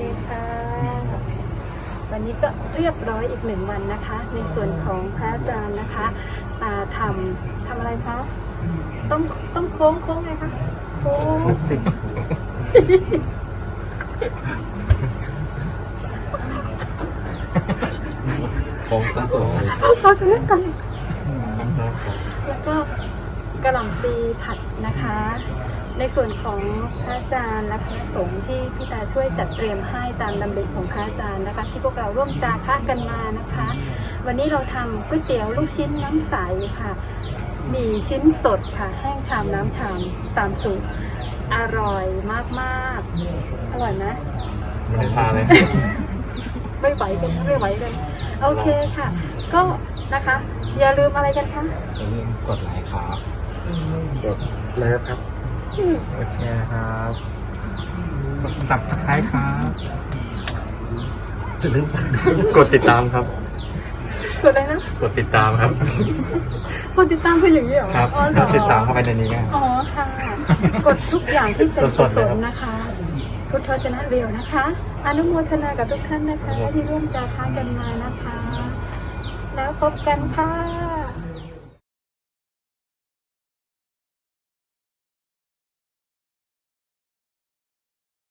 ดีค่ะ วันนี้ก็เรียบร้อยอีกหนึ่งวันนะคะ ในส่วนของพระอาจารย์นะคะ ตาทำทำอะไรคะต้องต้องโค้งโค้งไงคะโค้งโค้งซะสวยเราจะเล่นกันแล้วก็กระหล่ำปีผัดนะคะ ในส่วนของพระอาจารย์และคณะสงฆ์ที่พี่ตาช่วยจัดเตรียมให้ตามดำริของพระอาจารย์นะคะ ที่พวกเราร่วมจาค่ากันมานะคะ วันนี้เราทำก๋วยเตี๋ยวลูกชิ้นน้ำใสค่ะ มีชิ้นสดค่ะ แห้งชามน้ำชามตามสูตรอร่อยมากๆ อร่อยไหมไม่ได้ทานเลย ไม่ไหวกันไม่ไหวกันโอเคค่ะ ก็นะคะ อย่าลืมอะไรกันคะอย่าลืมกดไลค์ครับกดไลค์ครับ กดแชร์ครับกดสับตะไคร้ครับจะลืมกดติดตามครับ กดอะไรนะ กดติดตามครับคนติดตามคืออย่างนี้เหรอครับอ๋อเหรอถ้าติดตามเข้าไปในนี้ไงอ๋อค่ะ กดทุกอย่างที่เป็นสกุดๆศเลยลครับนะคะ พุทธวจนะเรียวนะคะ อนุโมทนากับทุกท่านนะคะที่ร่วมจาค้ากันมานะคะ แล้วพบกันค่ะ